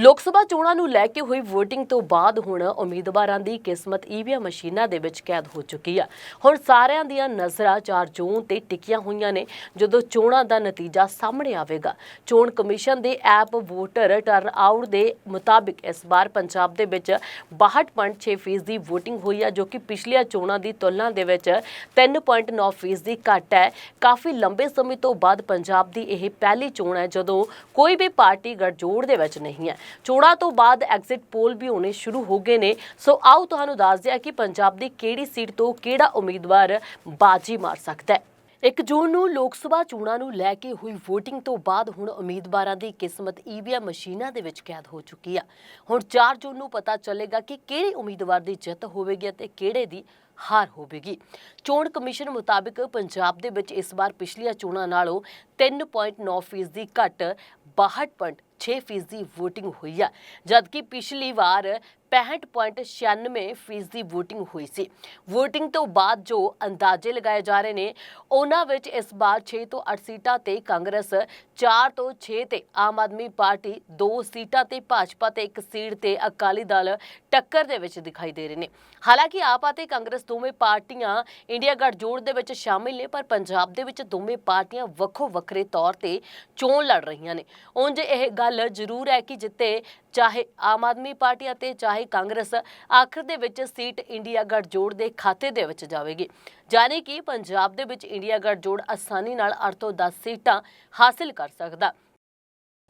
ਲੋਕ ਸਭਾ ਚੋਣਾਂ ਨੂੰ ਲੈ ਕੇ ਹੋਈ VOTING ਤੋਂ ਬਾਅਦ ਹੁਣ ਉਮੀਦਵਾਰਾਂ ਦੀ ਕਿਸਮਤ ਈਵੀਐਮ ਮਸ਼ੀਨਾਂ ਦੇ ਵਿੱਚ ਕੈਦ ਹੋ ਚੁੱਕੀ ਆ। ਹੁਣ ਸਾਰਿਆਂ ਦੀਆਂ ਨਜ਼ਰਾਂ 4 ਜੂਨ ਤੇ ਟਿਕੀਆਂ ਹੋਈਆਂ ਨੇ, ਜਦੋਂ ਚੋਣਾਂ ਦਾ ਨਤੀਜਾ ਸਾਹਮਣੇ ਆਵੇਗਾ। ਚੋਣ ਕਮਿਸ਼ਨ ਦੇ ਐਪ ਵੋਟਰ ਟਰਨ ਆਊਟ ਦੇ ਮੁਤਾਬਿਕ ਇਸ ਵਾਰ ਪੰਜਾਬ ਦੇ ਵਿੱਚ 62.6% ਦੀ VOTING ਹੋਈ ਆ, ਜੋ ਕਿ ਪਿਛਲੀਆਂ ਚੋਣਾਂ ਦੀ ਤੁਲਨਾ ਦੇ ਵਿੱਚ 3.9% ਦੀ ਘੱਟ ਹੈ। ਕਾਫੀ ਲੰਬੇ ਸਮੇਂ ਤੋਂ ਬਾਅਦ ਪੰਜਾਬ ਦੀ ਇਹ ਪਹਿਲੀ ਚੋਣ ਹੈ, ਜਦੋਂ ਕੋਈ ਵੀ ਪਾਰਟੀ ਗੱਠਜੋੜ ਦੇ ਵਿੱਚ ਨਹੀਂ ਹੈ। ਚੋੜਾ ਤੋਂ ਬਾਅਦ ਐਗਜ਼ਿਟ ਪੋਲ ਵੀ ਹੋਣੇ ਸ਼ੁਰੂ ਹੋ ਗਏ ਨੇ। ਸੋ ਆਓ ਤੁਹਾਨੂੰ ਦੱਸ ਦਿਆਂ ਕਿ ਪੰਜਾਬ ਦੀ ਕਿਹੜੀ ਸੀਟ ਤੋਂ ਕਿਹੜਾ ਉਮੀਦਵਾਰ ਬਾਜੀ ਮਾਰ ਸਕਦਾ ਹੈ। 1 ਜੂਨ ਨੂੰ ਲੋਕ ਸਭਾ ਚੋਣਾਂ ਨੂੰ ਲੈ ਕੇ ਹੋਈ VOTING ਤੋਂ ਬਾਅਦ ਹੁਣ ਉਮੀਦਵਾਰਾਂ ਦੀ ਕਿਸਮਤ ਈਵੀਐਮ ਮਸ਼ੀਨਾਂ ਦੇ ਵਿੱਚ ਕੈਦ ਹੋ ਚੁੱਕੀ ਆ। ਹੁਣ 4 ਜੂਨ ਨੂੰ ਪਤਾ ਚੱਲੇਗਾ ਕਿ ਕਿਹੜੇ ਉਮੀਦਵਾਰ ਦੀ ਜਿੱਤ ਹੋਵੇਗੀ ਅਤੇ ਕਿਹੜੇ ਦੀ ਹਾਰ ਹੋਵੇਗੀ। ਚੋਣ ਕਮਿਸ਼ਨ ਮੁਤਾਬਿਕ ਪੰਜਾਬ ਦੇ ਵਿੱਚ ਇਸ ਵਾਰ ਪਿਛਲੀਆਂ ਚੋਣਾਂ ਨਾਲੋਂ 3.9% ਘੱਟ 62. 6.6% VOTING ਹੋਈ ਆ ਜਦਕਿ ਪਿਛਲੀ ਵਾਰ 65.96 ਫੀਸਦੀ VOTING ਹੋਈ ਸੀ VOTING ਤੋਂ ਬਾਅਦ ਜੋ ਅੰਦਾਜ਼ੇ ਲਗਾਏ ਜਾ ਰਹੇ ਨੇ ਉਹਨਾਂ ਵਿੱਚ ਇਸ ਵਾਰ 6 ਤੋਂ 8 ਸੀਟਾਂ ਤੇ ਕਾਂਗਰਸ 4 ਤੋਂ 6 ਤੇ ਆਮ ਆਦਮੀ ਪਾਰਟੀ 2 ਸੀਟਾਂ ਤੇ ਭਾਜਪਾ ਤੇ ਇੱਕ ਸੀਟ ਤੇ ਅਕਾਲੀ ਦਲ ਟੱਕਰ ਦੇ ਵਿੱਚ ਦਿਖਾਈ ਦੇ ਰਹੇ ਨੇ ਹਾਲਾਂਕਿ ਆਪ ਅਤੇ ਕਾਂਗਰਸ ਦੋਵੇਂ ਪਾਰਟੀਆਂ ਇੰਡੀਆ ਗੱਠਜੋੜ ਦੇ ਵਿੱਚ ਸ਼ਾਮਿਲ ਨੇ ਪਰ ਪੰਜਾਬ ਦੇ ਵਿੱਚ ਦੋਵੇਂ ਪਾਰਟੀਆਂ ਵੱਖੋ ਵੱਖਰੇ ਤੌਰ ਤੇ ਚੋਣ ਲੜ ਰਹੀਆਂ ਨੇ ਉਂਝ ਇਹ ਗੱਲ ਗੱਲ ਜ਼ਰੂਰ ਹੈ ਕਿ ਜਿੱਤੇ ਚਾਹੇ ਆਮ ਆਦਮੀ ਪਾਰਟੀ ਅਤੇ ਚਾਹੇ ਕਾਂਗਰਸ, ਆਖਰ ਦੇ ਵਿੱਚ ਸੀਟ ਇੰਡੀਆ ਗੱਠਜੋੜ ਦੇ ਖਾਤੇ ਦੇ ਵਿੱਚ ਜਾਵੇਗੀ। ਜਾਨੀ ਕਿ ਪੰਜਾਬ ਦੇ ਵਿੱਚ ਇੰਡੀਆ ਗੱਠਜੋੜ ਆਸਾਨੀ ਨਾਲ 8 ਤੋਂ 10 ਸੀਟਾਂ ਹਾਸਿਲ ਕਰ ਸਕਦਾ।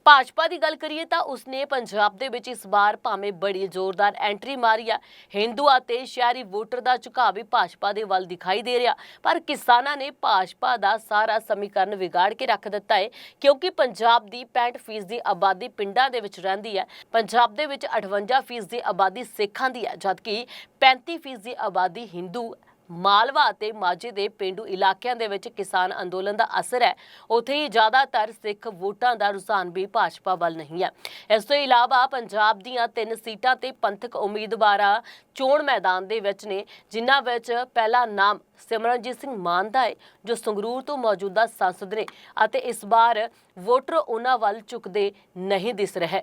ਭਾਜਪਾ ਦੀ ਗੱਲ ਕਰੀਏ ਤਾਂ ਉਸਨੇ ਪੰਜਾਬ ਦੇ ਵਿੱਚ ਇਸ ਵਾਰ ਭਾਵੇਂ ਬੜੀ ਜ਼ੋਰਦਾਰ ਐਂਟਰੀ ਮਾਰੀ ਆ, ਹਿੰਦੂ ਅਤੇ ਸ਼ਹਿਰੀ ਵੋਟਰ ਦਾ ਝੁਕਾਅ ਵੀ ਭਾਜਪਾ ਦੇ ਵੱਲ ਦਿਖਾਈ ਦੇ ਰਿਹਾ। ਪਰ ਕਿਸਾਨਾਂ ਨੇ ਭਾਜਪਾ ਦਾ ਸਾਰਾ ਸਮੀਕਰਨ ਵਿਗਾੜ ਕੇ ਰੱਖ ਦਿੱਤਾ ਹੈ ਕਿਉਂਕਿ ਪੰਜਾਬ ਦੀ 65% ਦੀ ਆਬਾਦੀ ਪਿੰਡਾਂ ਦੇ ਵਿੱਚ ਰਹਿੰਦੀ ਹੈ। ਪੰਜਾਬ ਦੇ ਵਿੱਚ 58% ਦੀ ਆਬਾਦੀ ਸਿੱਖਾਂ ਦੀ ਹੈ, ਜਦਕਿ 35% ਦੀ ਆਬਾਦੀ ਹਿੰਦੂ ਮਾਲਵਾ ਅਤੇ ਮਾਝੇ ਦੇ ਪਿੰਡੂ ਇਲਾਕਿਆਂ ਦੇ ਵਿੱਚ ਕਿਸਾਨ ਅੰਦੋਲਨ ਦਾ ਅਸਰ ਹੈ। ਉੱਥੇ ਹੀ ਜ਼ਿਆਦਾਤਰ ਸਿੱਖ ਵੋਟਾਂ ਦਾ ਰੁਝਾਨ ਵੀ ਭਾਜਪਾ ਵੱਲ ਨਹੀਂ ਹੈ। ਇਸ ਤੋਂ ਇਲਾਵਾ ਪੰਜਾਬ ਦੀਆਂ ਤਿੰਨ ਸੀਟਾਂ ਤੇ ਪੰਥਕ ਉਮੀਦਵਾਰਾਂ ਚੋਣ ਮੈਦਾਨ ਦੇ ਵਿੱਚ ਨੇ, ਜਿਨ੍ਹਾਂ ਵਿੱਚ ਪਹਿਲਾ ਨਾਮ ਸਿਮਰਨਜੀਤ ਸਿੰਘ ਮਾਨ ਦਾ ਹੈ ਜੋ ਸੰਗਰੂਰ ਤੋਂ ਮੌਜੂਦਾ ਸੰਸਦ ਨੇ ਅਤੇ ਇਸ ਵਾਰ ਵੋਟਰ ਉਹਨਾਂ ਵੱਲ ਝੁਕਦੇ ਨਹੀਂ ਦਿਸ ਰਹੇ।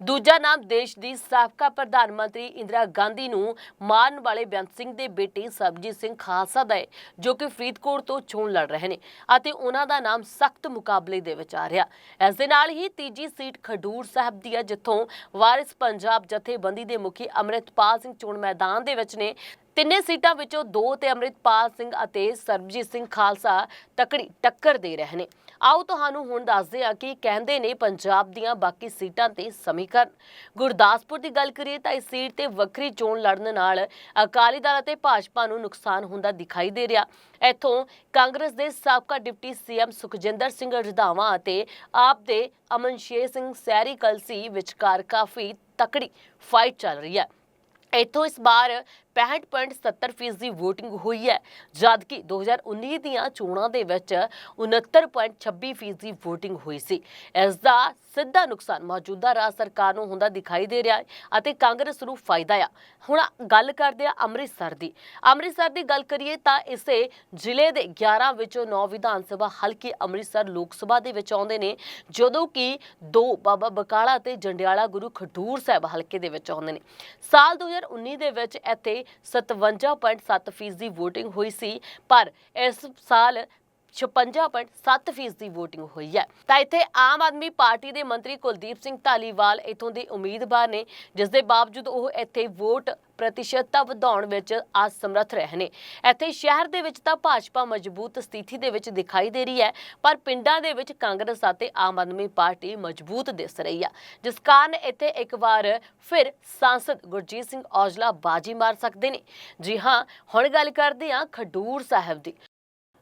ਦੂਜਾ ਨਾਮ ਦੇਸ਼ ਦੀ ਸਾਬਕਾ ਪ੍ਰਧਾਨ ਮੰਤਰੀ ਇੰਦਰਾ ਗਾਂਧੀ ਨੂੰ ਮਾਰਨ ਵਾਲੇ ਬੇਅੰਤ ਸਿੰਘ ਦੇ ਬੇਟੇ ਸਰਬਜੀਤ ਸਿੰਘ ਖਾਲਸਾ ਦਾ ਹੈ, ਜੋ ਕਿ ਫਰੀਦਕੋਟ ਤੋਂ ਚੋਣ ਲੜ ਰਹੇ ਨੇ ਅਤੇ ਉਹਨਾਂ ਦਾ ਨਾਮ ਸਖਤ ਮੁਕਾਬਲੇ ਦੇ ਵਿੱਚ ਆ ਰਿਹਾ। ਇਸ ਦੇ ਨਾਲ ਹੀ ਤੀਜੀ ਸੀਟ ਖਡੂਰ ਸਾਹਿਬ ਦੀ ਹੈ, ਜਿੱਥੋਂ ਵਾਰਿਸ ਪੰਜਾਬ ਜਥੇਬੰਦੀ ਦੇ ਮੁਖੀ ਅੰਮ੍ਰਿਤਪਾਲ ਸਿੰਘ ਚੋਣ ਮੈਦਾਨ ਦੇ ਵਿੱਚ ਨੇ ਤਿੰਨੇ ਸੀਟਾਂ ਵਿੱਚੋਂ ਦੋ ਤੇ ਅੰਮ੍ਰਿਤਪਾਲ ਸਿੰਘ ਅਤੇ ਸਰਬਜੀਤ ਸਿੰਘ ਖਾਲਸਾ ਤਕੜੀ ਟੱਕਰ ਦੇ ਰਹੇ ਨੇ। ਆਓ ਤੁਹਾਨੂੰ ਹੁਣ ਦੱਸਦੇ ਹਾਂ ਕਿ ਕਹਿੰਦੇ ਨੇ ਪੰਜਾਬ ਦੀਆਂ ਬਾਕੀ ਸੀਟਾਂ ਤੇ ਸਮੀਕਰਨ। ਗੁਰਦਾਸਪੁਰ ਦੀ ਗੱਲ ਕਰੀਏ ਤਾਂ ਇਸ ਸੀਟ ਤੇ ਵੱਖਰੀ ਚੋਣ ਲੜਨ ਨਾਲ ਅਕਾਲੀ ਦਲ ਅਤੇ ਭਾਜਪਾ ਨੂੰ ਨੁਕਸਾਨ ਹੁੰਦਾ ਦਿਖਾਈ ਦੇ ਰਿਹਾ। ਇੱਥੋਂ ਕਾਂਗਰਸ ਦੇ ਸਾਬਕਾ ਡਿਪਟੀ ਸੀਐਮ ਸੁਖਜਿੰਦਰ ਸਿੰਘ ਰੰਧਾਵਾ ਅਤੇ ਆਪ ਦੇ ਅਮਨਸ਼ੇਰ ਸਿੰਘ ਸੈਰੀ ਕਲਸੀ ਵਿਚਕਾਰ ਕਾਫੀ ਤਕੜੀ ਫਾਈਟ ਚੱਲ ਰਹੀ ਹੈ। ਇੱਥੋਂ ਇਸ ਵਾਰ 65.70% ਦੀ VOTING ਹੋਈ ਹੈ, ਜਦਕਿ 2019 ਦੀਆਂ ਚੋਣਾਂ ਦੇ ਵਿੱਚ 69.26% ਦੀ VOTING ਹੋਈ ਸੀ। ਇਸ ਦਾ ਸਿੱਧਾ ਨੁਕਸਾਨ ਮੌਜੂਦਾ ਰਾਜ ਸਰਕਾਰ ਨੂੰ ਹੁੰਦਾ ਦਿਖਾਈ ਦੇ ਰਿਹਾ ਹੈ ਅਤੇ ਕਾਂਗਰਸ ਨੂੰ ਫਾਇਦਾ ਆ। ਹੁਣ ਗੱਲ ਕਰਦੇ ਆ ਅੰਮ੍ਰਿਤਸਰ ਦੀ। ਅੰਮ੍ਰਿਤਸਰ ਦੀ ਗੱਲ ਕਰੀਏ ਤਾਂ ਇਸੇ ਜ਼ਿਲ੍ਹੇ ਦੇ 11 ਵਿੱਚੋਂ 9 ਵਿਧਾਨ ਸਭਾ ਹਲਕੇ ਅੰਮ੍ਰਿਤਸਰ ਲੋਕ ਸਭਾ ਦੇ ਵਿੱਚ ਆਉਂਦੇ ਨੇ, ਜਦੋਂ ਕਿ ਦੋ ਬਾਬਾ ਬਕਾਲਾ ਤੇ ਜੰਡਿਆਲਾ ਗੁਰੂ ਖਡੂਰ ਸਾਹਿਬ ਹਲਕੇ ਦੇ ਵਿੱਚ ਆਉਂਦੇ ਨੇ। ਸਾਲ 2019 ਦੇ ਵਿੱਚ ਇੱਥੇ 57.7% ਦੀ VOTING ਹੋਈ ਸੀ। ਪਰ ਇਸ ਸਾਲ 56.7% ਦੀ VOTING ਹੋਈ ਹੈ। ਤਾਂ ਇੱਥੇ ਆਮ ਆਦਮੀ ਪਾਰਟੀ ਦੇ ਮੰਤਰੀ ਕੁਲਦੀਪ ਸਿੰਘ ਧਾਲੀਵਾਲ ਇਥੋਂ ਦੇ ਉਮੀਦਵਾਰ ਨੇ, ਜਿਸ ਦੇ ਬਾਵਜੂਦ ਉਹ ਇੱਥੇ ਵੋਟ ਪ੍ਰਤੀਸ਼ਤਤਾ ਵਧਾਉਣ ਵਿੱਚ ਅਸਮਰੱਥ ਰਹੇ ਨੇ। ਇੱਥੇ ਸ਼ਹਿਰ ਦੇ ਵਿੱਚ ਤਾਂ ਭਾਜਪਾ ਮਜ਼ਬੂਤ ਸਥਿਤੀ ਦੇ ਵਿੱਚ ਦਿਖਾਈ ਦੇ ਰਹੀ ਹੈ, ਪਰ ਪਿੰਡਾਂ ਦੇ ਵਿੱਚ ਕਾਂਗਰਸ ਅਤੇ ਆਮ ਆਦਮੀ ਪਾਰਟੀ ਮਜ਼ਬੂਤ ਦਿਸ ਰਹੀ ਆ। ਜਿਸ ਕਾਰਨ ਇੱਥੇ ਇੱਕ ਵਾਰ ਫਿਰ ਸਾਂਸਦ ਗੁਰਜੀਤ ਸਿੰਘ ਔਜਲਾ ਬਾਜੀ ਮਾਰ ਸਕਦੇ ਨੇ। ਜੀ ਹਾਂ, ਹੁਣ ਗੱਲ ਕਰਦੇ ਹਾਂ ਖਡੂਰ ਸਾਹਿਬ ਦੀ।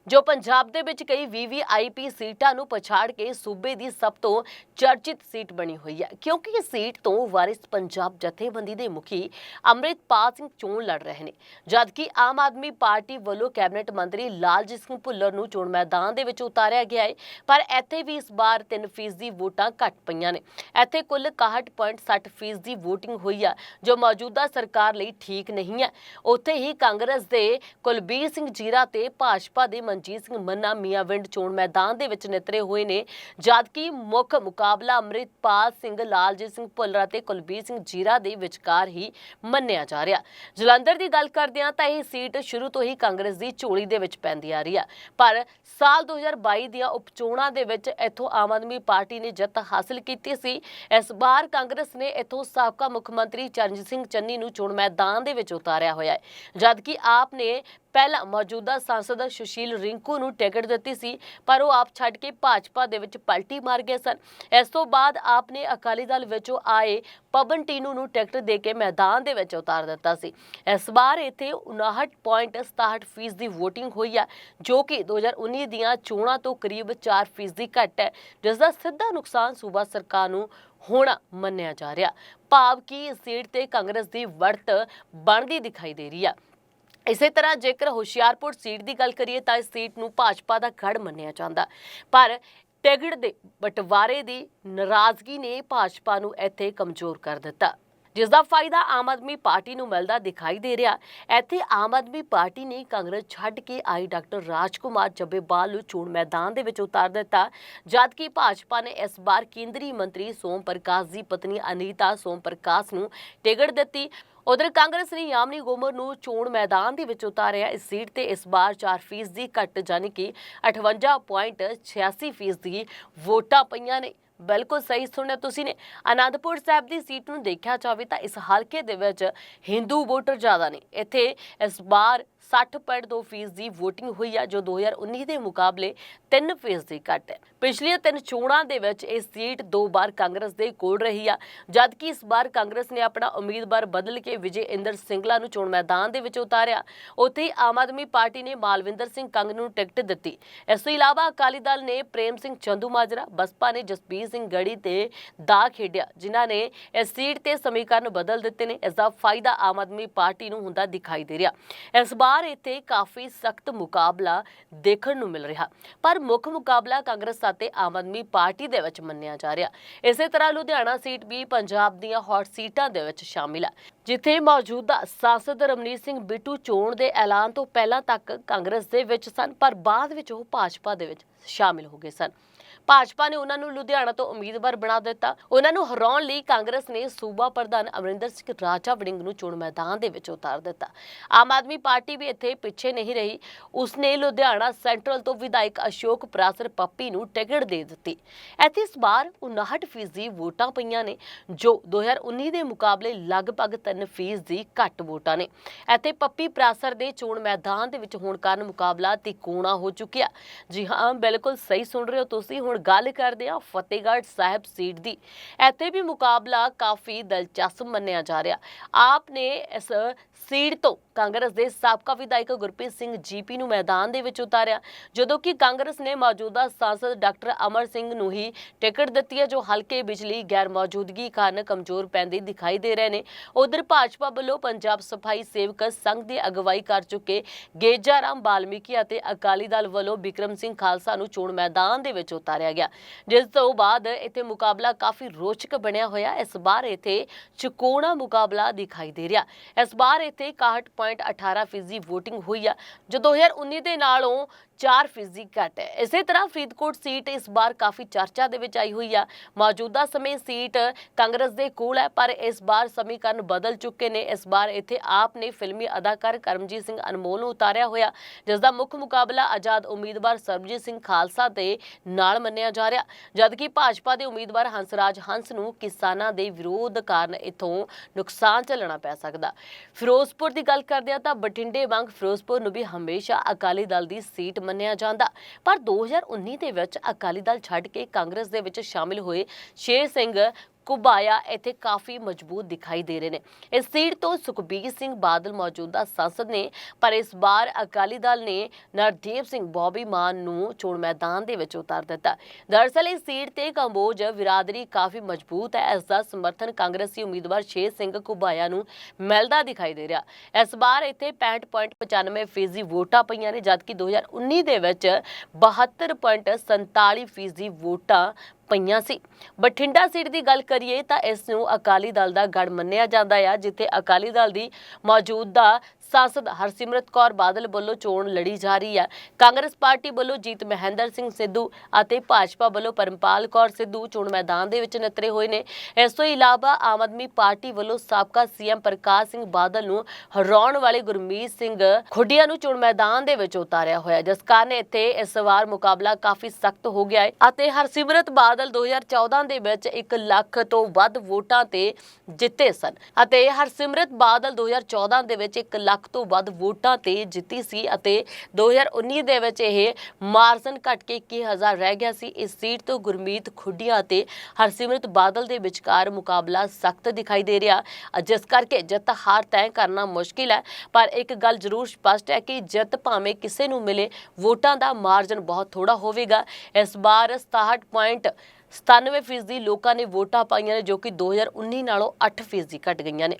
ਜੋ ਪੰਜਾਬ ਦੇ ਵਿੱਚ ਕਈ ਵੀਵੀਆਈਪੀ ਸੀਟਾਂ ਨੂੰ ਪਛਾੜ ਕੇ ਸੂਬੇ ਦੀ ਸਭ ਤੋਂ ਚਰਚਿਤ ਸੀਟ ਬਣੀ ਹੋਈ ਹੈ। ਕਿਉਂਕਿ ਇਸ ਸੀਟ ਤੋਂ ਵਾਰਿਸ ਪੰਜਾਬ ਜਥੇਬੰਦੀ ਦੇ ਮੁਖੀ ਅੰਮ੍ਰਿਤਪਾਲ ਸਿੰਘ ਚੋਣ ਲੜ ਰਹੇ ਨੇ। ਜਦਕਿ ਆਮ ਆਦਮੀ ਪਾਰਟੀ ਵੱਲੋਂ ਕੈਬਨਿਟ ਮੰਤਰੀ ਲਾਲਜੀਤ ਸਿੰਘ ਭੁੱਲਰ ਨੂੰ ਚੋਣ ਮੈਦਾਨ ਦੇ ਵਿੱਚ ਉਤਾਰਿਆ ਗਿਆ ਹੈ, ਪਰ ਇੱਥੇ ਵੀ ਇਸ ਵਾਰ 3% ਵੋਟਾਂ ਘੱਟ ਪਈਆਂ ਨੇ। ਇੱਥੇ ਕੁੱਲ 61.60% ਦੀ VOTING ਹੋਈ ਆ, ਜੋ ਮੌਜੂਦਾ ਸਰਕਾਰ ਲਈ ਠੀਕ ਨਹੀਂ ਹੈ। ਉੱਥੇ ਹੀ ਕਾਂਗਰਸ ਦੇ ਕੁਲਬੀਰ ਸਿੰਘ ਜੀਰਾ ਤੇ ਭਾਜਪਾ ਦੇ ਮਨਜੀਤ ਸਿੰਘ ਮੰਨਾ ਮੀਆਂਵਿੰਡ ਚੋਣ ਮੈਦਾਨ ਦੇ ਵਿੱਚ ਨਿਤਰੇ ਹੋਏ ਨੇ। ਜਦਕਿ ਮੁੱਖ ਮੁਕਾਬਲਾ ਅੰਮ੍ਰਿਤਪਾਲ ਸਿੰਘ, ਲਾਲਜੀਤ ਸਿੰਘ ਭੁੱਲਰ ਅਤੇ ਕੁਲਬੀਰ ਸਿੰਘ ਜੀਰਾ ਦੇ ਵਿਚਕਾਰ ਹੀ ਮੰਨਿਆ ਜਾ ਰਿਹਾ। ਜਲੰਧਰ ਦੀ ਗੱਲ ਕਰਦੇ ਹਾਂ ਤਾਂ ਇਹ ਸੀਟ ਸ਼ੁਰੂ ਤੋਂ ਹੀ ਕਾਂਗਰਸ ਦੀ ਝੋਲੀ ਦੇ ਵਿੱਚ ਪੈਂਦੀ ਆ ਰਹੀ ਆ। ਪਰ ਸਾਲ 2022 ਦੀਆਂ ਉਪਚੋਣਾਂ ਦੇ ਵਿੱਚ ਇੱਥੋਂ ਆਮ ਆਦਮੀ ਪਾਰਟੀ ਨੇ ਜਿੱਤ ਹਾਸਲ ਕੀਤੀ ਸੀ। ਇਸ ਵਾਰ ਕਾਂਗਰਸ ਨੇ ਇੱਥੋਂ ਸਾਬਕਾ ਮੁੱਖ ਮੰਤਰੀ ਚਰਨਜੀਤ ਸਿੰਘ ਚੰਨੀ ਨੂੰ ਚੋਣ ਮੈਦਾਨ ਦੇ ਵਿੱਚ ਉਤਾਰਿਆ ਹੋਇਆ ਹੈ। ਜਦਕਿ ਆਪ ਨੇ ਪਹਿਲਾਂ ਮੌਜੂਦਾ ਸਾਂਸਦ ਸੁਸ਼ੀਲ ਰਿੰਕੂ ਨੂੰ ਟਿਕਟ ਦਿੱਤੀ ਸੀ, ਪਰ ਉਹ ਆਪ ਛੱਡ ਕੇ ਭਾਜਪਾ ਦੇ ਵਿੱਚ ਪਲਟੀ ਮਾਰ ਗਏ ਸਨ। ਇਸ ਤੋਂ ਬਾਅਦ ਆਪ ਨੇ ਅਕਾਲੀ ਦਲ ਵਿੱਚੋਂ ਆਏ ਪਵਨ ਟੀਨੂ ਨੂੰ ਟਿਕਟ ਦੇ ਕੇ ਮੈਦਾਨ ਦੇ ਵਿੱਚ ਉਤਾਰ ਦਿੱਤਾ ਸੀ। ਇਸ ਵਾਰ ਇੱਥੇ 59.67% ਫੀਸ ਦੀ VOTING ਹੋਈ ਹੈ ਜੋ ਕਿ 2019 ਦੀਆਂ ਚੋਣਾਂ ਤੋਂ ਕਰੀਬ 4 ਫੀਸ ਘੱਟ ਹੈ ਜਿਸ ਦਾ ਸਿੱਧਾ ਨੁਕਸਾਨ ਸੂਬਾ ਸਰਕਾਰ ਨੂੰ ਹੋਣਾ ਮੰਨਿਆ ਜਾ ਰਿਹਾ। ਭਾਵ ਕਿ ਇਸ ਸੀਟ ਤੇ ਕਾਂਗਰਸ ਦੀ ਵੜਤ ਬਣਦੀ ਦਿਖਾਈ ਦੇ ਰਹੀ ਹੈ ਇਸੇ ਤਰ੍ਹਾਂ ਜੇਕਰ ਹੁਸ਼ਿਆਰਪੁਰ ਸੀਟ ਦੀ ਗੱਲ ਕਰੀਏ ਤਾਂ ਇਸ ਸੀਟ ਨੂੰ ਭਾਜਪਾ ਦਾ ਗੜ ਮੰਨਿਆ ਜਾਂਦਾ। ਪਰ ਟਿਕਟ ਦੇ ਬਟਵਾਰੇ ਦੀ ਨਾਰਾਜ਼ਗੀ ਨੇ ਭਾਜਪਾ ਨੂੰ ਇੱਥੇ ਕਮਜ਼ੋਰ ਕਰ ਦਿੱਤਾ। ਜਿਸ ਦਾ ਫਾਇਦਾ ਆਮ ਆਦਮੀ ਪਾਰਟੀ ਨੂੰ ਮਿਲਦਾ ਦਿਖਾਈ ਦੇ ਰਿਹਾ। ਇੱਥੇ ਆਮ ਆਦਮੀ ਪਾਰਟੀ ਨੇ ਕਾਂਗਰਸ ਛੱਡ ਕੇ ਆਈ ਡਾਕਟਰ ਰਾਜਕੁਮਾਰ ਜੱਬੇਵਾਲ ਨੂੰ ਚੋਣ ਮੈਦਾਨ ਦੇ ਵਿੱਚ ਉਤਾਰ ਦਿੱਤਾ। ਜਦਕਿ ਭਾਜਪਾ ਨੇ ਇਸ ਵਾਰ ਕੇਂਦਰੀ ਮੰਤਰੀ ਸੋਮ ਪ੍ਰਕਾਸ਼ ਦੀ ਪਤਨੀ ਅਨੀਤਾ ਸੋਮ ਪ੍ਰਕਾਸ਼ ਨੂੰ ਟਿਕਟ ਦਿੱਤੀ। ਉਧਰ ਕਾਂਗਰਸ ਨੇ ਯਾਮਨੀ ਗੋਮਰ ਨੂੰ ਚੋਣ ਮੈਦਾਨ ਦੇ ਵਿੱਚ ਉਤਾਰਿਆ। ਇਸ ਸੀਟ ਤੇ ਇਸ ਵਾਰ 4 ਫੀਸਦੀ ਘੱਟ ਜਾਨੀ ਕਿ 58.86 ਫੀਸਦੀ ਵੋਟਾਂ ਪਈਆਂ ਨੇ। ਬਿਲਕੁਲ ਸਹੀ ਸੁਣਿਆ ਤੁਸੀਂ ਨੇ। ਆਨੰਦਪੁਰ ਸਾਹਿਬ ਦੀ ਸੀਟ ਨੂੰ ਦੇਖਿਆ ਜਾਵੇ ਤਾਂ ਇਸ ਹਲਕੇ ਦੇ ਵਿੱਚ ਹਿੰਦੂ ਵੋਟਰ ਜ਼ਿਆਦਾ ਨੇ। ਇੱਥੇ ਇਸ ਵਾਰ 60.2 ਫੀਸ ਦੀ VOTING ਹੋਈ ਆ, ਜੋ 2019 ਦੇ ਮੁਕਾਬਲੇ 3 ਫੀਸ ਦੀ ਘੱਟ ਹੈ। ਪਿਛਲੀਆਂ ਤਿੰਨ ਚੋਣਾਂ ਦੇ ਵਿੱਚ ਇਹ ਸੀਟ ਦੋ ਵਾਰ ਕਾਂਗਰਸ ਦੇ ਕੋਲ ਰਹੀ ਆ। ਜਦਕਿ ਇਸ ਵਾਰ ਕਾਂਗਰਸ ਨੇ ਆਪਣਾ ਉਮੀਦਵਾਰ ਬਦਲ ਕੇ ਵਿਜੇ ਇੰਦਰ ਸਿੰਗਲਾ ਨੂੰ ਚੋਣ ਮੈਦਾਨ ਦੇ ਵਿੱਚ ਉਤਾਰਿਆ। ਉੱਥੇ ਹੀ ਆਮ ਆਦਮੀ ਪਾਰਟੀ ਨੇ ਮਾਲਵਿੰਦਰ ਸਿੰਘ ਕੰਗ ਨੂੰ ਟਿਕਟ ਦਿੱਤੀ। ਇਸ ਤੋਂ ਇਲਾਵਾ ਅਕਾਲੀ ਦਲ ਨੇ ਪ੍ਰੇਮ ਸਿੰਘ ਚੰਦੂ ਮਾਜਰਾ ਬਸਪਾ ਨੇ ਜਸਬੀਰ ਸਿੰਘ ਗੜੀ ਤੇ ਦਾ ਖੇਡਿਆ, ਜਿਨ੍ਹਾਂ ਨੇ ਇਸ ਸੀਟ ਤੇ ਸਮੀਕਰਨ ਬਦਲ ਦਿੱਤੇ ਨੇ। ਇਸ ਦਾ ਫਾਇਦਾ ਆਮ ਆਦਮੀ ਪਾਰਟੀ ਨੂੰ ਹੁੰਦਾ ਦਿਖਾਈ ਦੇ ਰਿਹਾ। ਇਸ ਵਾਰ ਇੱਥੇ ਕਾਫੀ ਸਖਤ ਮੁਕਾਬਲਾ ਦੇਖਣ ਨੂੰ ਮਿਲ ਰਿਹਾ। ਪਰ ਮੁੱਖ ਮੁਕਾਬਲਾ ਕਾਂਗਰਸ ਅਤੇ ਆਮ ਆਦਮੀ ਪਾਰਟੀ ਦੇ ਵਿੱਚ ਮੰਨਿਆ ਜਾ ਰਿਹਾ। ਇਸੇ ਤਰ੍ਹਾਂ ਲੁਧਿਆਣਾ ਸੀਟ ਵੀ ਪੰਜਾਬ ਦੀਆਂ ਹੌਟ ਸੀਟਾਂ ਦੇ ਵਿੱਚ ਸ਼ਾਮਿਲ ਹੈ ਜਿੱਥੇ ਮੌਜੂਦਾ ਸਾਂਸਦ ਰਮਨੀਤ ਸਿੰਘ ਬਿੱਟੂ ਚੋਣ ਦੇ ਐਲਾਨ ਤੋਂ ਪਹਿਲਾਂ ਤੱਕ ਕਾਂਗਰਸ ਦੇ ਵਿੱਚ ਸਨ, ਪਰ ਬਾਅਦ ਵਿੱਚ ਉਹ ਭਾਜਪਾ ਦੇ ਵਿੱਚ ਸ਼ਾਮਿਲ ਹੋ ਗਏ ਸਨ। ਭਾਜਪਾ ਨੇ ਉਹਨਾਂ ਨੂੰ ਲੁਧਿਆਣਾ ਤੋਂ ਉਮੀਦਵਾਰ ਬਣਾ ਦਿੱਤਾ। ਉਹਨਾਂ ਨੂੰ ਹਰਾਉਣ ਲਈ ਕਾਂਗਰਸ ਨੇ ਸੂਬਾ ਪ੍ਰਧਾਨ ਅਮਰਿੰਦਰ ਸਿੰਘ ਰਾਜਾ ਵੜਿੰਗ ਨੂੰ ਚੋਣ ਮੈਦਾਨ ਦੇ ਵਿੱਚ ਉਤਾਰ ਦਿੱਤਾ। ਆਮ ਆਦਮੀ ਪਾਰਟੀ ਵੀ ਇੱਥੇ ਪਿੱਛੇ ਨਹੀਂ ਰਹੀ। ਉਸਨੇ ਲੁਧਿਆਣਾ ਸੈਂਟਰਲ ਤੋਂ ਵਿਧਾਇਕ ਅਸ਼ੋਕ ਪ੍ਰਾਸਰ ਪੱਪੀ ਨੂੰ ਟਿਕਟ ਦੇ ਦਿੱਤੀ। ਇੱਥੇ ਇਸ ਵਾਰ 59 ਫੀਸਦੀ ਵੋਟਾਂ ਪਈਆਂ ਨੇ, ਜੋ 2019 ਦੇ ਮੁਕਾਬਲੇ ਲਗਭਗ 3 ਫੀਸਦੀ ਘੱਟ ਵੋਟਾਂ ਨੇ। ਇੱਥੇ ਪੱਪੀ ਪ੍ਰਾਸਰ ਦੇ ਚੋਣ ਮੈਦਾਨ ਦੇ ਵਿੱਚ ਹੋਣ ਕਾਰਨ ਮੁਕਾਬਲਾ ਤਿਕੋਣਾ ਹੋ ਚੁੱਕਿਆ। ਜੀ ਹਾਂ, ਬਿਲਕੁਲ ਸਹੀ ਸੁਣ ਰਹੇ ਹੋ ਤੁਸੀਂ। ਹੁਣ ਗੱਲ ਕਰਦੇ ਹਾਂ ਫਤਿਹਗੜ੍ਹ ਸਾਹਿਬ ਸੀਟ ਦੀ। ਇੱਥੇ ਵੀ ਮੁਕਾਬਲਾ ਕਾਫੀ ਦਿਲਚਸਪ ਮੰਨਿਆ ਜਾ ਰਿਹਾ। ਆਪ ਨੇ ਇਸ ਸੀਟ ਤੋਂ ਕਾਂਗਰਸ ਦੇ ਸਾਬਕਾ ਵਿਧਾਇਕ ਗੁਰਪ੍ਰੀਤ ਸਿੰਘ ਜੀਪੀ ਨੂੰ ਮੈਦਾਨ ਦੇ ਵਿੱਚ ਉਤਾਰਿਆ, ਜਦੋਂ ਕਿ ਕਾਂਗਰਸ ਨੇ ਮੌਜੂਦਾ ਸਾਂਸਦ ਡਾਕਟਰ ਅਮਰ ਸਿੰਘ ਨੂੰ ਹੀ ਟਿਕਟ ਦਿੱਤੀ ਹੈ, ਜੋ ਹਲਕੇ ਬਿਜਲੀ ਗੈਰ ਮੌਜੂਦਗੀ ਕਾਰਨ ਕਮਜ਼ੋਰ ਪੈਂਦੇ ਦਿਖਾਈ ਦੇ ਰਹੇ ਨੇ। ਉਧਰ ਭਾਜਪਾ ਵੱਲੋਂ ਪੰਜਾਬ ਸਫ਼ਾਈ ਸੇਵਕ ਸੰਘ ਦੀ ਅਗਵਾਈ ਕਰ ਚੁੱਕੇ ਗੇਜਾ ਰਾਮ ਬਾਲਮੀਕੀ ਅਤੇ ਅਕਾਲੀ ਦਲ ਵੱਲੋਂ ਬਿਕਰਮ ਸਿੰਘ ਖਾਲਸਾ ਨੂੰ ਚੋਣ ਮੈਦਾਨ ਦੇ ਵਿੱਚ ਉਤਾਰਿਆ ਗਿਆ, ਜਿਸ ਤੋਂ ਬਾਅਦ ਇੱਥੇ ਮੁਕਾਬਲਾ ਕਾਫੀ ਰੋਚਕ ਬਣਿਆ ਹੋਇਆ। ਇਸ ਵਾਰ ਇੱਥੇ ਚੁਕੋਣਾ ਮੁਕਾਬਲਾ ਦਿਖਾਈ ਦੇ ਰਿਹਾ। ਇਸ ਵਾਰ ਇੱਥੇ 61.18 ਫੀਸਦੀ ਵੋਟਿੰਗ ਹੋਈ ਆ। ਜੋ 2019 ਦੇ ਨਾਲੋਂ 4 ਫੀਸਦੀ ਘੱਟ ਹੈ। ਇਸੇ ਤਰ੍ਹਾਂ ਫਰੀਦਕੋਟ ਸੀਟ ਇਸ ਵਾਰ ਕਾਫੀ ਚਰਚਾ ਦੇ ਵਿੱਚ ਆਈ ਹੋਈ ਆ। ਮੌਜੂਦਾ ਸਮੇਂ ਸੀਟ ਕਾਂਗਰਸ ਦੇ ਕੋਲ ਹੈ, ਪਰ ਇਸ ਵਾਰ ਸਮੀਕਰਨ ਬਦਲ ਚੁੱਕੇ ਨੇ। ਇਸ ਵਾਰ ਇੱਥੇ ਆਪ ਨੇ ਫਿਲਮੀ ਅਦਾਕਾਰ ਕਰਮਜੀਤ ਸਿੰਘ ਅਨਮੋਲ ਨੂੰ ਉਤਾਰਿਆ ਹੋਇਆ। ਜਿਸ ਦਾ ਮੁੱਖ ਮੁਕਾਬਲਾ ਆਜ਼ਾਦ ਉਮੀਦਵਾਰ ਸਰਬਜੀਤ ਸਿੰਘ ਖਾਲਸਾ ਦੇ ਨਾਲ ਮੰਨਿਆ ਜਾ ਰਿਹਾ। ਜਦਕਿ ਭਾਜਪਾ ਦੇ ਉਮੀਦਵਾਰ ਹੰਸਰਾਜ ਹੰਸ ਨੂੰ ਕਿਸਾਨਾਂ ਦੇ ਵਿਰੋਧ ਕਾਰਨ ਇਥੋਂ ਨੁਕਸਾਨ ਝੱਲਣਾ ਪੈ ਸਕਦਾ। ਫਿਰੋਜ਼ਪੁਰ ਦੀ ਗੱਲ ਕਰਦੇ ਆ ਤਾਂ ਬਠਿੰਡੇ ਵਾਂਗ ਫਿਰੋਜ਼ਪੁਰ ਨੂੰ ਵੀ ਹਮੇਸ਼ਾ ਅਕਾਲੀ ਦਲ ਦੀ ਸੀਟ ਮੰਨਿਆ ਜਾਂਦਾ। ਪਰ 2019 ਦੇ ਵਿੱਚ ਅਕਾਲੀ ਦਲ ਛੱਡ ਕੇ ਕਾਂਗਰਸ ਦੇ ਵਿੱਚ ਸ਼ਾਮਿਲ ਹੋਏ ਸ਼ੇਰ ਸਿੰਘ ਕੁਬਾਇਆ ਇੱਥੇ ਕਾਫੀ ਮਜ਼ਬੂਤ ਦਿਖਾਈ ਦੇ ਰਹੇ ਨੇ। ਇਸ ਸੀਟ ਤੋਂ ਸੁਖਬੀਰ ਸਿੰਘ ਬਾਦਲ ਮੌਜੂਦਾ ਸੰਸਦ ਨੇ, ਪਰ ਇਸ ਵਾਰ ਅਕਾਲੀ ਦਲ ਨੇ ਨਰਦੀਪ ਸਿੰਘ ਬੋਬੀ ਮਾਨ ਨੂੰ ਚੋਣ ਮੈਦਾਨ ਦੇ ਵਿੱਚ ਉਤਾਰ ਦਿੱਤਾ। ਦਰਅਸਲ ਇਸ ਸੀਟ ਤੇ ਕੰਬੋਜ ਵਿਰਾਦਰੀ ਕਾਫੀ ਮਜ਼ਬੂਤ ਹੈ। ਇਸ ਦਾ ਸਮਰਥਨ ਕਾਂਗਰਸੀ ਉਮੀਦਵਾਰ ਸ਼ੇਰ ਸਿੰਘ ਕੁਬਾਇਆ ਨੂੰ ਮਿਲਦਾ ਦਿਖਾਈ ਦੇ ਰਿਹਾ। ਇਸ ਵਾਰ ਇੱਥੇ 65.95 ਫੀਸਦੀ ਵੋਟਾਂ ਪਈਆਂ ਨੇ, ਜਦਕਿ 2019 ਦੇ ਵਿੱਚ 72.47 ਫੀਸਦੀ ਵੋਟਾਂ ਪਈਆਂ ਸੀ। ਬਠਿੰਡਾ ਸੀਟ ਦੀ ਗੱਲ ਕਰੀਏ ਤਾਂ ਇਸ ਨੂੰ ਅਕਾਲੀ ਦਲ ਦਾ ਗੜ ਮੰਨਿਆ ਜਾਂਦਾ ਆ, ਜਿੱਥੇ ਅਕਾਲੀ ਦਲ ਦੀ ਮੌਜੂਦਾ ਸਾਂਸਦ ਹਰਸਿਮਰਤ ਕੌਰ ਬਾਦਲ ਵੱਲੋਂ ਚੋਣ ਲੜੀ ਜਾ ਰਹੀ ਹੈ ਕਾਂਗਰਸ ਪਾਰਟੀ ਵੱਲੋਂ ਜੀਤ ਮਹਿੰਦਰ ਸਿੰਘ ਸਿੱਧੂ ਅਤੇ ਭਾਜਪਾ ਵੱਲੋਂ ਪਰਮਪਾਲ ਕੌਰ ਸਿੱਧੂ ਚੋਣ ਮੈਦਾਨ ਦੇ ਵਿੱਚ ਨਿਤਰੇ ਹੋਏ ਨੇ ਇਸ ਤੋਂ ਇਲਾਵਾ ਆਮ ਆਦਮੀ ਪਾਰਟੀ ਵੱਲੋਂ ਸਾਬਕਾ ਸੀਐਮ ਪ੍ਰਕਾਸ਼ ਸਿੰਘ ਬਾਦਲ ਨੂੰ ਹਰਾਉਣ ਵਾਲੇ ਗੁਰਮੀਤ ਸਿੰਘ ਖੁੱਡੀਆਂ ਨੂੰ ਚੋਣ ਮੈਦਾਨ ਦੇ ਵਿੱਚ ਉਤਾਰਿਆ ਹੋਇਆ ਜਿਸ ਕਾਰਨ ਇੱਥੇ ਇਸ ਵਾਰ ਮੁਕਾਬਲਾ ਕਾਫੀ ਸਖਤ ਹੋ ਗਿਆ ਹੈ ਅਤੇ ਹਰਸਿਮਰਤ ਬਾਦਲ 2014 ਦੇ ਵਿੱਚ 1 ਲੱਖ ਤੋਂ ਵੱਧ ਵੋਟਾਂ ਤੇ ਜਿੱਤੇ ਸਨ ਅਤੇ ਹਰਸਿਮਰਤ ਬਾਦਲ 2014 ਦੇ ਵਿੱਚ 1 ਲੱਖ ਲੱਖ ਤੋਂ ਵੱਧ ਵੋਟਾਂ ਤੇ ਜਿੱਤੀ ਸੀ ਅਤੇ 2019 ਦੇ ਵਿੱਚ ਇਹ ਮਾਰਜਨ ਘਟ ਕੇ 21000 ਰਹਿ ਗਿਆ ਸੀ। ਇਸ ਸੀਟ ਤੋਂ ਗੁਰਮੀਤ ਖੁੱਡੀਆਂ ਤੇ ਹਰਸਿਮਰਤ ਬਾਦਲ ਦੇ ਵਿਚਕਾਰ ਮੁਕਾਬਲਾ ਸਖਤ ਦਿਖਾਈ ਦੇ ਰਿਹਾ। ਜਿਸ ਕਰਕੇ ਜਿੱਤ ਹਾਰ ਤੈਅ ਕਰਨਾ ਮੁਸ਼ਕਿਲ ਹੈ, ਪਰ ਇੱਕ ਗੱਲ ਜ਼ਰੂਰ ਸਪਸ਼ਟ ਹੈ ਕਿ ਜਿੱਤ ਭਾਵੇਂ ਕਿਸੇ ਨੂੰ ਮਿਲੇ, ਵੋਟਾਂ ਦਾ ਮਾਰਜਨ ਬਹੁਤ ਥੋੜਾ ਹੋਵੇਗਾ। ਇਸ ਵਾਰ 67 ਪੁਆਇੰਟ 97% ਲੋਕਾਂ ਨੇ ਵੋਟਾਂ ਪਾਈਆਂ ਨੇ ਜੋ ਕਿ 2019 ਨਾਲੋਂ 8% ਘਟ ਗਈਆਂ ਨੇ।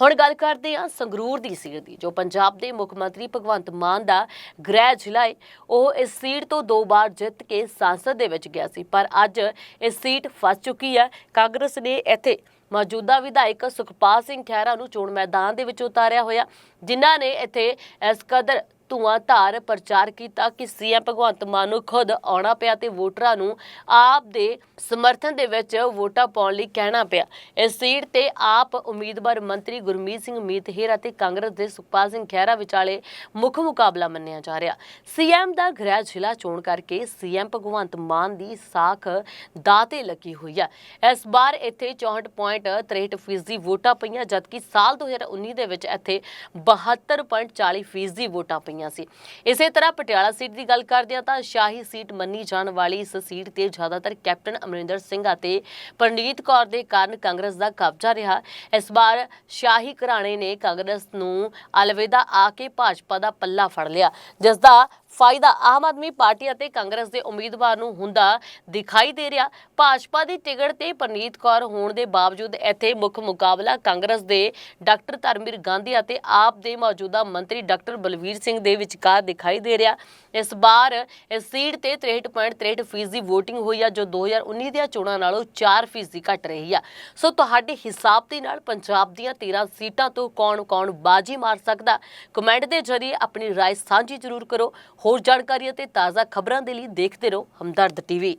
ਹੁਣ ਗੱਲ ਕਰਦੇ ਹਾਂ ਸੰਗਰੂਰ ਦੀ ਸੀਟ ਦੀ, ਜੋ ਪੰਜਾਬ ਦੇ ਮੁੱਖ ਮੰਤਰੀ ਭਗਵੰਤ ਮਾਨ ਦਾ ਗ੍ਰਹਿ ਜ਼ਿਲ੍ਹਾ ਹੈ ਉਹ ਇਸ ਸੀਟ ਤੋਂ ਦੋ ਵਾਰ ਜਿੱਤ ਕੇ ਸੰਸਦ ਦੇ ਵਿੱਚ ਗਿਆ ਸੀ, ਪਰ ਅੱਜ ਇਹ ਸੀਟ ਫਸ ਚੁੱਕੀ ਹੈ। ਕਾਂਗਰਸ ਨੇ ਇੱਥੇ ਮੌਜੂਦਾ ਵਿਧਾਇਕ ਸੁਖਪਾਲ ਸਿੰਘ ਖਹਿਰਾ ਨੂੰ ਚੋਣ ਮੈਦਾਨ ਦੇ ਵਿੱਚ ਉਤਾਰਿਆ ਹੋਇਆ, ਜਿਨ੍ਹਾਂ ਨੇ ਇੱਥੇ ਇਸ ਕਦਰ ਧੂਆਂਧਾਰ ਪ੍ਰਚਾਰ ਕੀਤਾ ਕਿ ਸੀਐਮ ਭਗਵੰਤ ਮਾਨ ਨੂੰ ਖੁਦ ਆਉਣਾ ਪਿਆ ਤੇ ਵੋਟਰਾਂ ਨੂੰ ਆਪ ਦੇ ਸਮਰਥਨ ਦੇ ਵਿੱਚ ਵੋਟਾਂ ਪਾਉਣ ਲਈ ਕਹਿਣਾ ਪਿਆ। ਇਸ ਸੀਟ ਤੇ ਆਪ ਉਮੀਦਵਾਰ ਮੰਤਰੀ ਗੁਰਮੀਤ ਸਿੰਘ ਮੀਤਹਿਰ ਅਤੇ ਕਾਂਗਰਸ ਦੇ ਸੁਖਪਾਲ ਸਿੰਘ ਖਹਿਰਾ ਵਿਚਾਲੇ ਮੁੱਖ ਮੁਕਾਬਲਾ ਮੰਨਿਆ ਜਾ ਰਿਹਾ। ਸੀਐਮ ਦਾ ਗ੍ਰਹਿ ਜ਼ਿਲ੍ਹਾ ਚੋਣ ਕਰਕੇ ਸੀਐਮ ਭਗਵੰਤ ਮਾਨ ਦੀ ਸਾਖ ਦਾਤੇ ਲੱਗੀ ਹੋਈ ਹੈ ਇਸ ਵਾਰ ਇੱਥੇ 64.63 ਫੀਸਦੀ ਵੋਟਾਂ ਪਈਆਂ, ਜਦਕਿ ਸਾਲ 2019 ਦੇ ਵਿੱਚ ਇੱਥੇ 72.40 ਫੀਸਦੀ ਵੋਟਾਂ ਪਈਆਂ। ਸੀ। ਇਸੇ ਤਰ੍ਹਾਂ ਪਟਿਆਲਾ ਸੀਟ ਦੀ ਗੱਲ ਕਰਦੇ ਹਾਂ ਤਾਂ ਸ਼ਾਹੀ ਸੀਟ ਮੰਨੀ ਜਾਣ ਵਾਲੀ ਇਸ ਸੀਟ ਤੇ ਜ਼ਿਆਦਾਤਰ ਕੈਪਟਨ ਅਮਰਿੰਦਰ ਸਿੰਘ ਅਤੇ ਪਰਨੀਤ ਕੌਰ ਦੇ ਕਾਰਨ ਕਾਂਗਰਸ ਦਾ ਕਬਜ਼ਾ ਰਿਹਾ। ਇਸ ਵਾਰ ਸ਼ਾਹੀ ਘਰਾਣੇ ਨੇ ਕਾਂਗਰਸ ਨੂੰ ਅਲਵਿਦਾ ਆ ਕੇ ਭਾਜਪਾ ਦਾ ਪੱਲਾ ਫੜ ਲਿਆ ਜਿਸ ਦਾ ਫਾਇਦਾ ਆਮ ਆਦਮੀ ਪਾਰਟੀ ਅਤੇ ਕਾਂਗਰਸ ਦੇ ਉਮੀਦਵਾਰ ਨੂੰ ਹੁੰਦਾ ਦਿਖਾਈ ਦੇ ਰਿਹਾ ਭਾਜਪਾ ਦੀ ਟਿਕਟ ਤੇ ਪਰਨੀਤ ਕੌਰ ਹੋਣ ਦੇ ਬਾਵਜੂਦ ਇੱਥੇ ਮੁੱਖ ਮੁਕਾਬਲਾ ਕਾਂਗਰਸ ਦੇ ਡਾਕਟਰ ਧਰਮਵੀਰ ਗਾਂਧੀ ਅਤੇ ਆਪ ਦੇ ਮੌਜੂਦਾ ਮੰਤਰੀ ਡਾਕਟਰ ਬਲਵੀਰ ਸਿੰਘ ਦੇ ਵਿਚਕਾਰ ਦਿਖਾਈ ਦੇ ਰਿਹਾ ਇਸ ਵਾਰ ਇਸ ਸੀਟ ਤੇ 63.63 ਫੀਸਦੀ VOTING ਹੋਈ ਆ ਜੋ 2019 ਦੀਆਂ ਚੋਣਾਂ ਨਾਲੋਂ 4 ਫੀਸਦੀ ਘੱਟ ਰਹੀ ਆ ਸੋ ਤੁਹਾਡੇ ਹਿਸਾਬ ਦੇ ਨਾਲ ਪੰਜਾਬ ਦੀਆਂ 13 ਸੀਟਾਂ ਤੋਂ ਕੌਣ-ਕੌਣ ਬਾਜੀ ਮਾਰ ਸਕਦਾ ਕਮੈਂਟ ਦੇ ਜ਼ਰੀਏ ਆਪਣੀ رائے ਸਾਂਝੀ ਜ਼ਰੂਰ ਕਰੋ ਹੋਰ ਜਾਣਕਾਰੀ ਅਤੇ ਤਾਜ਼ਾ ਖਬਰਾਂ ਦੇ ਲਈ ਦੇਖਦੇ ਰਹੋ ਹਮਦਰਦ ਟੀਵੀ।